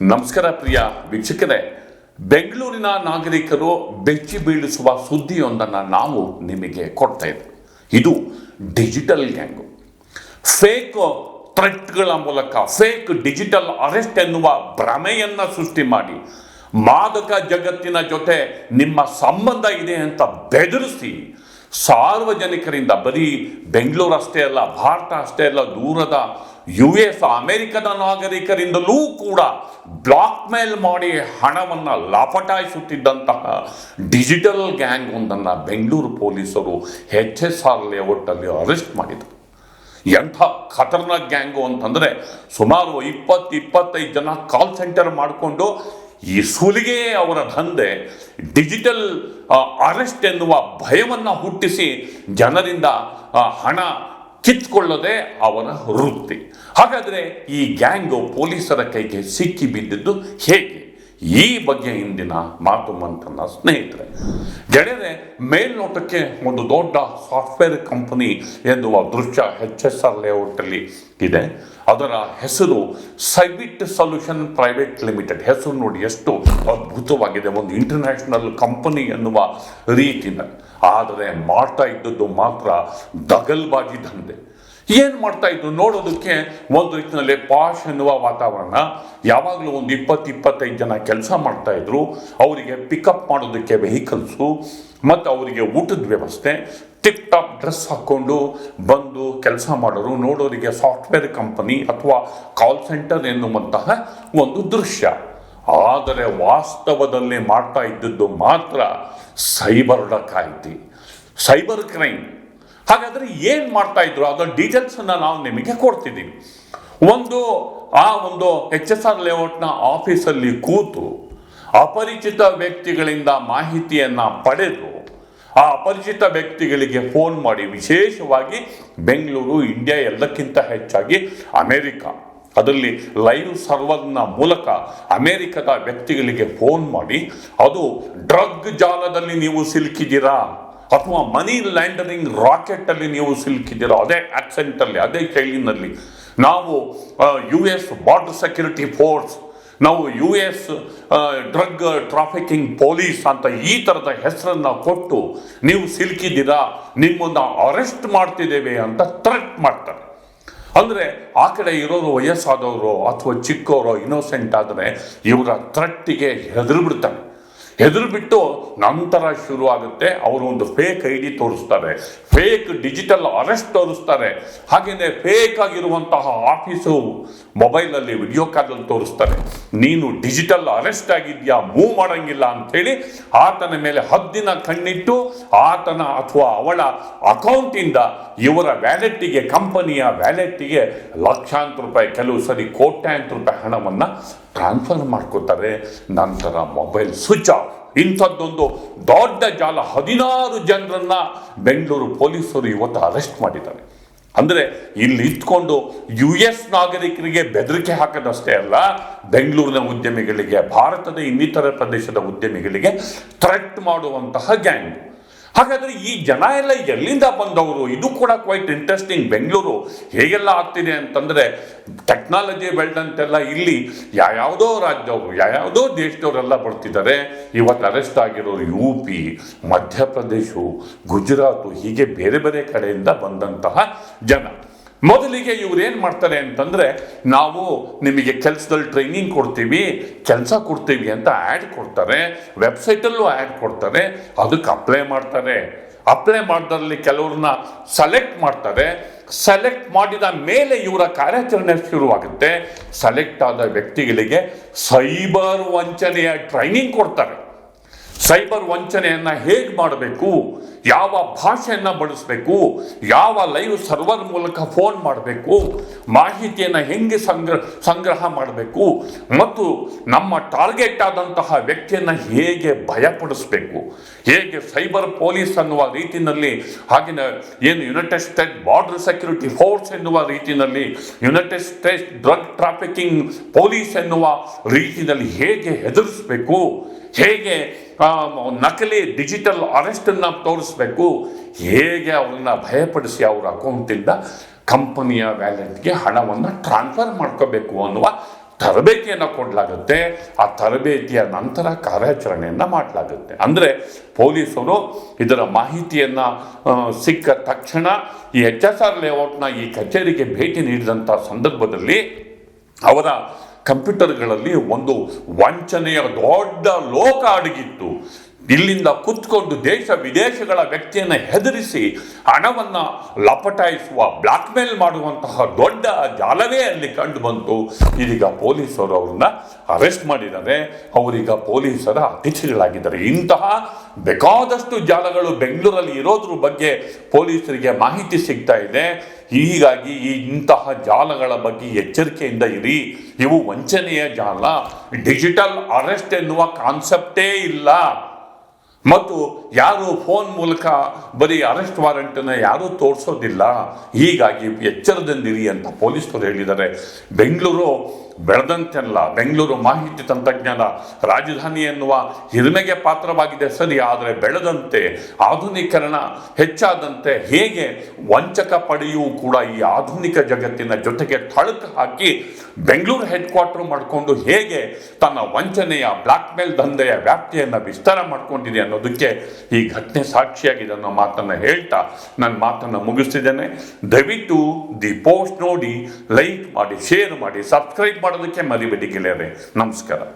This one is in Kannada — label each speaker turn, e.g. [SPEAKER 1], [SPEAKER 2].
[SPEAKER 1] ನಮಸ್ಕಾರ ಪ್ರಿಯ ವೀಕ್ಷಕರೇ. ಬೆಂಗಳೂರಿನ ನಾಗರಿಕರು ಬೆಚ್ಚಿ ಬೀಳಿಸುವ ಸುದ್ದಿಯೊಂದನ್ನು ನಾವು ನಿಮಗೆ ಕೊಡ್ತಾ ಇದು ಡಿಜಿಟಲ್ ಗ್ಯಾಂಗು. ಫೇಕ್ ಥ್ರೆಟ್ಗಳ ಮೂಲಕ, ಫೇಕ್ ಡಿಜಿಟಲ್ ಅರೆಸ್ಟ್ ಎನ್ನುವ ಭ್ರಮೆಯನ್ನು ಸೃಷ್ಟಿ ಮಾಡಿ, ಮಾದಕ ಜಗತ್ತಿನ ಜೊತೆ ನಿಮ್ಮ ಸಂಬಂಧ ಇದೆ ಅಂತ ಬೆದರಿಸಿ ಸಾರ್ವಜನಿಕರಿಂದ, ಬರೀ ಬೆಂಗಳೂರು ಅಷ್ಟೇ ಅಲ್ಲ, ಭಾರತ ಅಷ್ಟೇ ಅಲ್ಲ, ದೂರದ ಯು ಎಸ್ ಅಮೆರಿಕದ ನಾಗರಿಕರಿಂದಲೂ ಕೂಡ ಬ್ಲಾಕ್ ಮೇಲ್ ಮಾಡಿ ಹಣವನ್ನು ಲಾಪಟಾಯಿಸುತ್ತಿದ್ದಂತಹ ಡಿಜಿಟಲ್ ಗ್ಯಾಂಗ್ ಒಂದನ್ನು ಬೆಂಗಳೂರು ಪೊಲೀಸರು ಎಚ್ ಎಸ್ ಆರ್ ಲೇಔಟಲ್ಲಿ ಅರೆಸ್ಟ್ ಮಾಡಿದರು. ಎಂಥ ಖತರ್ನಾಕ್ ಗ್ಯಾಂಗು ಅಂತಂದರೆ ಸುಮಾರು ಇಪ್ಪತ್ತು ಇಪ್ಪತ್ತೈದು ಜನ ಕಾಲ್ ಸೆಂಟರ್ ಮಾಡಿಕೊಂಡು ಈ ಸುಲಿಗೆ ಅವರ ದಂಧೆ, ಡಿಜಿಟಲ್ ಅರೆಸ್ಟ್ ಎನ್ನುವ ಭಯವನ್ನು ಹುಟ್ಟಿಸಿ ಜನರಿಂದ ಹಣ ಕಿತ್ಕೊಳ್ಳೋದೇ ಅವರ ವೃತ್ತಿ. ಹಾಗಾದರೆ ಈ ಗ್ಯಾಂಗು ಪೊಲೀಸರ ಕೈಗೆ ಸಿಕ್ಕಿ ಬಿದ್ದಿದ್ದು ಹೇಗೆ? ಈ ಬಗ್ಗೆ ಇಂದಿನ ಮಾತು ಮಂತನ ಸ್ನೇಹಿತರೆ. ಗೆಳೆಯರೆ, ಮೇಲ್ನೋಟಕ್ಕೆ ಒಂದು ದೊಡ್ಡ ಸಾಫ್ಟ್ವೇರ್ ಕಂಪನಿ ಎನ್ನುವ ದೃಶ್ಯ ಎಚ್ ಎಸ್ ಆರ್ ಲೇಔಟಲ್ಲಿ ಇದೆ. ಅದರ ಹೆಸರು ಸೈಬಿಟ್ ಸೊಲ್ಯೂಷನ್ ಪ್ರೈವೇಟ್ ಲಿಮಿಟೆಡ್. ಹೆಸರು ನೋಡಿ ಎಷ್ಟು ಅದ್ಭುತವಾಗಿದೆ. ಒಂದು ಇಂಟರ್ನ್ಯಾಷನಲ್ ಕಂಪನಿ ಎನ್ನುವ ರೀತಿನಲ್ಲಿ ಆದರೆ ಮಾಡ್ತಾ ಇದ್ದದ್ದು ಮಾತ್ರ ದಗಲ್ಬಾಜಿ ದಂಧೆ. ಏನು ಮಾಡ್ತಾ ಇದ್ರು ನೋಡೋದಕ್ಕೆ ಒಂದು ರೀತಿಯಲ್ಲಿ ಪಾಶ್ ಎನ್ನುವ ವಾತಾವರಣ. ಯಾವಾಗಲೂ ಒಂದು ಇಪ್ಪತ್ತು ಇಪ್ಪತ್ತೈದು ಜನ ಕೆಲಸ ಮಾಡ್ತಾ ಇದ್ರು. ಅವರಿಗೆ ಪಿಕಪ್ ಮಾಡೋದಕ್ಕೆ ವೆಹಿಕಲ್ಸು ಮತ್ತು ಅವರಿಗೆ ಊಟದ ವ್ಯವಸ್ಥೆ ಟಿಪ್ ಟಾಪ್ ಡ್ರೆಸ್ ಹಾಕ್ಕೊಂಡು ಬಂದು ಕೆಲಸ ಮಾಡೋರು, ನೋಡೋರಿಗೆ ಸಾಫ್ಟ್ವೇರ್ ಕಂಪನಿ ಅಥವಾ ಕಾಲ್ ಸೆಂಟರ್ ಎನ್ನುವಂತಹ ಒಂದು ದೃಶ್ಯ. ಆದರೆ ವಾಸ್ತವದಲ್ಲಿ ಮಾಡ್ತಾ ಇದ್ದದ್ದು ಮಾತ್ರ ಸೈಬರ್ ಡಕಾಯಿತಿ ಸೈಬರ್ ಕ್ರೈಮ್ ಹಾಗಾದ್ರೆ ಏನು ಮಾಡ್ತಾ ಇದ್ರು? ಅದರ ಡೀಟೇಲ್ಸ್ ಅನ್ನ ನಾವು ನಿಮಗೆ ಕೊಡ್ತಿದ್ದೀವಿ ಒಂದು, ಆ ಒಂದು ಎಚ್ ಎಸ್ ಆರ್ ಲೇಔಟ್ನ ಆಫೀಸಲ್ಲಿ ಕೂತು ಅಪರಿಚಿತ ವ್ಯಕ್ತಿಗಳಿಂದ ಮಾಹಿತಿಯನ್ನ ಪಡೆದು ಆ ಅಪರಿಚಿತ ವ್ಯಕ್ತಿಗಳಿಗೆ ಫೋನ್ ಮಾಡಿ, ವಿಶೇಷವಾಗಿ ಬೆಂಗಳೂರು ಇಂಡಿಯಾ ಎಲ್ಲಕ್ಕಿಂತ ಹೆಚ್ಚಾಗಿ ಅಮೆರಿಕ. ಅದರಲ್ಲಿ ಲೈವ್ ಸರ್ವರ್ನ ಮೂಲಕ ಅಮೆರಿಕದ ವ್ಯಕ್ತಿಗಳಿಗೆ ಫೋನ್ ಮಾಡಿ, ಅದು ಡ್ರಗ್ ಜಾಲದಲ್ಲಿ ನೀವು ಸಿಲುಕಿದ್ದೀರಾ? ಅಥವಾ ಮನಿ ಲ್ಯಾಂಡರಿಂಗ್ ರಾಕೆಟ್ ಅಲ್ಲಿ ನೀವು ಸಿಲುಕಿದ್ದೀರೋ? ಅದೇ ಆಕ್ಸೆಂಟ್ ಅಲ್ಲಿ, ಅದೇ ಶೈಲಿನಲ್ಲಿ ನಾವು U S border security force ನಾವು U S drug trafficking police ಅಂತ ಈ ಥರದ ಹೆಸರನ್ನು ಕೊಟ್ಟು ನೀವು ಸಿಲುಕಿದ್ದೀರಾ? ನಿಮ್ಮನ್ನು ಅರೆಸ್ಟ್ ಮಾಡ್ತಿದ್ದೇವೆ ಅಂತ ಥ್ರೆಟ್ ಮಾಡ್ತಾರೆ. ಅಂದರೆ ಆ ಕಡೆ ಇರೋರು ವಯಸ್ಸಾದವರು ಅಥವಾ ಚಿಕ್ಕವರು ಇನ್ನೋಸೆಂಟ್ ಆದರೆ ಇವರ ಥ್ರೆಟ್ಟಿಗೆ ಹೆದರು ಬಿಡ್ತಾನೆ ಹೆದರು ಬಿಟ್ಟು ನಂತರ ಶುರು ಆಗುತ್ತೆ ಅವರು ಒಂದು ಫೇಕ್ ಐ ಡಿ ತೋರಿಸ್ತಾರೆ. ಫೇಕ್ ಡಿಜಿಟಲ್ ಅರೆಸ್ಟ್ ತೋರಿಸ್ತಾರೆ. ಹಾಗೆಯೇ ಫೇಕ್ ಆಗಿರುವಂತಹ ಆಫೀಸು ಮೊಬೈಲಲ್ಲಿ ವಿಡಿಯೋ ಕಾಲಲ್ಲಿ ತೋರಿಸ್ತಾರೆ. ನೀನು ಡಿಜಿಟಲ್ ಅರೆಸ್ಟ್ ಆಗಿದ್ಯಾ? ಮೂವ್ ಮಾಡಂಗಿಲ್ಲ ಅಂಥೇಳಿ ಆತನ ಮೇಲೆ ಹದ್ದಿನ ಕಣ್ಣಿಟ್ಟು ಆತನ ಅಥವಾ ಅವಳ ಅಕೌಂಟಿಂದ ಇವರ ವ್ಯಾಲೆಟ್ಟಿಗೆ, ಕಂಪನಿಯ ವ್ಯಾಲೆಟ್ಟಿಗೆ ಲಕ್ಷಾಂತರ ರೂಪಾಯಿ, ಕೆಲವು ಸರಿ ಕೋಟ್ಯಾಂತರ ರೂಪಾಯಿ ಹಣವನ್ನು ಟ್ರಾನ್ಸ್ಫರ್ ಮಾಡ್ಕೋತಾರೆ. ನಂತರ ಮೊಬೈಲ್ ಸ್ವಿಚ್ ಆಫ್. ಇಂಥದ್ದೊಂದು ದೊಡ್ಡ ಜಾಲ ಹದಿನಾರು ಜನರನ್ನ ಬೆಂಗಳೂರು ಪೊಲೀಸರು ಇವತ್ತು ಅರೆಸ್ಟ್ ಮಾಡಿದ್ದಾರೆ. ಅಂದರೆ ಇಲ್ಲಿ ಇಟ್ಕೊಂಡು ಯು ಎಸ್ ನಾಗರಿಕರಿಗೆ ಬೆದರಿಕೆ ಹಾಕದಷ್ಟೇ ಅಲ್ಲ, ಬೆಂಗಳೂರಿನ ಉದ್ಯಮಿಗಳಿಗೆ, ಭಾರತದ ಇನ್ನಿತರ ಪ್ರದೇಶದ ಉದ್ಯಮಿಗಳಿಗೆ ಥ್ರೆಟ್ ಮಾಡುವಂತಹ ಗ್ಯಾಂಗ್ ಹಾಗಾದ್ರೆ ಈ ಜನ ಎಲ್ಲ ಎಲ್ಲಿಂದ ಬಂದವರು? ಇದು ಕೂಡ ಕ್ವೈಟ್ ಇಂಟ್ರೆಸ್ಟಿಂಗ್ ಬೆಂಗಳೂರು ಹೇಗೆಲ್ಲ ಆಗ್ತಿದೆ ಅಂತಂದ್ರೆ ಟೆಕ್ನಾಲಜಿ ಬೆಳೆದಂತೆಲ್ಲ ಇಲ್ಲಿ ಯಾವ್ಯಾವುದೋ ರಾಜ್ಯವರು ಯಾವ್ಯಾವುದೋ ದೇಶದವರೆಲ್ಲ ಬರ್ತಿದ್ದಾರೆ. ಇವತ್ತು ಅರೆಸ್ಟ್ ಆಗಿರೋರು ಯು ಪಿ ಮಧ್ಯಪ್ರದೇಶ, ಗುಜರಾತು ಹೀಗೆ ಬೇರೆ ಬೇರೆ ಕಡೆಯಿಂದ ಬಂದಂತಹ ಜನ. ಮೊದಲಿಗೆ ಇವ್ರು ಏನು ಮಾಡ್ತಾರೆ ಅಂತಂದರೆ, ನಾವು ನಿಮಗೆ ಕೆಲಸದಲ್ಲಿ ಟ್ರೈನಿಂಗ್ ಕೊಡ್ತೀವಿ, ಕೆಲಸ ಕೊಡ್ತೀವಿ ಅಂತ ಆ್ಯಡ್ ಕೊಡ್ತಾರೆ ವೆಬ್ಸೈಟಲ್ಲೂ ಆ್ಯಡ್ ಕೊಡ್ತಾರೆ, ಅದಕ್ಕೆ ಅಪ್ಲೈ ಮಾಡ್ತಾರೆ. ಅಪ್ಲೈ ಮಾಡಿದ್ರಲ್ಲಿ ಕೆಲವ್ರನ್ನ ಸೆಲೆಕ್ಟ್ ಮಾಡ್ತಾರೆ. ಸೆಲೆಕ್ಟ್ ಮಾಡಿದ ಮೇಲೆ ಇವರ ಕಾರ್ಯಾಚರಣೆ ಶುರುವಾಗುತ್ತೆ. ಸೆಲೆಕ್ಟ್ ಆದ ವ್ಯಕ್ತಿಗಳಿಗೆ ಸೈಬರ್ ವಂಚನೆಯ ಟ್ರೈನಿಂಗ್ ಕೊಡ್ತಾರೆ. ಸೈಬರ್ ವಂಚನೆಯನ್ನ ಹೇಗೆ ಮಾಡಬೇಕು? ಯಾವ ಭಾಷೆಯನ್ನ ಬಳಸಬೇಕು? ಯಾವ ಲೈವ್ ಸರ್ವರ್ ಮೂಲಕ ಫೋನ್ ಮಾಡಬೇಕು? ಮಾಹಿತಿಯನ್ನು ಹೆಂಗೆ ಸಂಗ್ರಹ ಸಂಗ್ರಹ ಮಾಡಬೇಕು? ಮತ್ತು ನಮ್ಮ ಟಾರ್ಗೆಟ್ ಆದಂತಹ ವ್ಯಕ್ತಿಯನ್ನು ಹೇಗೆ ಭಯಪಡಿಸಬೇಕು? ಹೇಗೆ ಸೈಬರ್ ಪೊಲೀಸ್ ಅನ್ನುವ ರೀತಿಯಲ್ಲಿ ಹಾಗೆಯೇ ಏನು united state border security force ಎನ್ನುವ ರೀತಿಯಲ್ಲಿ united state drug trafficking police ಎನ್ನುವ ರೀತಿಯಲ್ಲಿ ಹೇಗೆ ಹೆದರಿಸಬೇಕು? ಹೇಗೆ ನಕಲಿ ಡಿಜಿಟಲ್ ಅರೆಸ್ಟನ್ನು ತೋರಿಸ್ಬೇಕು. ಹೇಗೆ ಅವ್ರನ್ನ ಭಯಪಡಿಸಿ ಅವ್ರ ಅಕೌಂಟಿಂದ ಕಂಪನಿಯ ವ್ಯಾಲೆಟ್ಗೆ ಹಣವನ್ನು ಟ್ರಾನ್ಸ್ಫರ್ ಮಾಡ್ಕೋಬೇಕು ಅನ್ನುವ ತರಬೇತಿಯನ್ನು ಕೊಡಲಾಗುತ್ತೆ. ಆ ತರಬೇತಿಯ ನಂತರ ಕಾರ್ಯಾಚರಣೆಯನ್ನು ಮಾಡಲಾಗುತ್ತೆ. ಅಂದರೆ ಪೊಲೀಸರು ಇದರ ಮಾಹಿತಿಯನ್ನು ಸಿಕ್ಕ ತಕ್ಷಣ ಈ ಎಚ್ ಎಸ್ ಆರ್ ಲೇಔಟ್ನ ಈ ಕಚೇರಿಗೆ ಭೇಟಿ ನೀಡಿದಂಥ ಸಂದರ್ಭದಲ್ಲಿ ಅವರ ಕಂಪ್ಯೂಟರ್ಗಳಲ್ಲಿ ಒಂದು ವಂಚನೆಯ ದೊಡ್ಡ ಲೋಕ ಅಡಗಿತ್ತು. ಇಲ್ಲಿಂದ ಕುತ್ಕೊಂಡು ದೇಶ ವಿದೇಶಗಳ ವ್ಯಕ್ತಿಯನ್ನು ಹೆದರಿಸಿ ಹಣವನ್ನು ಲಪಟಾಯಿಸುವ ಬ್ಲಾಕ್ ಮೇಲ್ ಮಾಡುವಂತಹ ದೊಡ್ಡ ಜಾಲವೇ ಅಲ್ಲಿ ಕಂಡು ಬಂತು. ಇದೀಗ ಪೊಲೀಸರು ಅವ್ರನ್ನ ಅರೆಸ್ಟ್ ಮಾಡಿದ್ದಾರೆ. ಅವರೀಗ ಪೊಲೀಸರ ಅತಿಥಿಗಳಾಗಿದ್ದಾರೆ. ಇಂತಹ ಬೇಕಾದಷ್ಟು ಜಾಲಗಳು ಬೆಂಗಳೂರಲ್ಲಿ ಇರೋದ್ರ ಬಗ್ಗೆ ಪೊಲೀಸರಿಗೆ ಮಾಹಿತಿ ಸಿಗ್ತಾ ಇದೆ. ಹೀಗಾಗಿ ಈ ಇಂತಹ ಜಾಲಗಳ ಬಗ್ಗೆ ಎಚ್ಚರಿಕೆಯಿಂದ ಇರಿ. ಇವು ವಂಚನೆಯ ಜಾಲ. ಡಿಜಿಟಲ್ ಅರೆಸ್ಟ್ ಎನ್ನುವ ಕಾನ್ಸೆಪ್ಟೇ ಇಲ್ಲ. ಮತ್ತು ಯಾರು ಫೋನ್ ಮೂಲಕ ಬರೀ ಅರೆಸ್ಟ್ ವಾರೆಂಟನ್ನು ಯಾರೂ ತೋರಿಸೋದಿಲ್ಲ. ಹೀಗಾಗಿ ಎಚ್ಚರದಿಂದಿರಿ ಅಂತ ಪೊಲೀಸರು ಹೇಳಿದ್ದಾರೆ. ಬೆಂಗಳೂರು ಬೆಳೆದಂತೆಲ್ಲ, ಬೆಂಗಳೂರು ಮಾಹಿತಿ ತಂತ್ರಜ್ಞಾನ ರಾಜಧಾನಿ ಎನ್ನುವ ಹಿರಿಮೆಗೆ ಪಾತ್ರವಾಗಿದೆ ಸರಿ, ಆದರೆ ಬೆಳೆದಂತೆ, ಆಧುನೀಕರಣ ಹೆಚ್ಚಾದಂತೆ ಹೇಗೆ ವಂಚಕ ಪಡೆಯೂ ಕೂಡ ಈ ಆಧುನಿಕ ಜಗತ್ತಿನ ಜೊತೆಗೆ ಥಳಕು ಹಾಕಿ ಬೆಂಗಳೂರು ಹೆಡ್ ಕ್ವಾರ್ಟರ್ ಮಾಡಿಕೊಂಡು ಹೇಗೆ ತನ್ನ ವಂಚನೆಯ ಬ್ಲಾಕ್ ಮೇಲ್ ದಂಧೆಯ ವ್ಯಾಪ್ತಿಯನ್ನು ವಿಸ್ತಾರ ಮಾಡ್ಕೊಂಡಿದೆ ಅನ್ನೋದಕ್ಕೆ ಈ ಘಟನೆ ಸಾಕ್ಷಿಯಾಗಿದೆ ಅನ್ನೋ ಮಾತನ್ನು ಹೇಳ್ತಾ ನನ್ನ ಮಾತನ್ನು ಮುಗಿಸ್ತಿದ್ದೇನೆ. ದಯವಿಟ್ಟು ದಿ ಪೋಸ್ಟ್ ನೋಡಿ, ಲೈಕ್ ಮಾಡಿ, ಶೇರ್ ಮಾಡಿ, ಸಬ್ಸ್ಕ್ರೈಬ್ ಮಾಡೋದಕ್ಕೆ ಮರಿಬೇಡಿ ಗೆಳೆಯರೆ ನಮಸ್ಕಾರ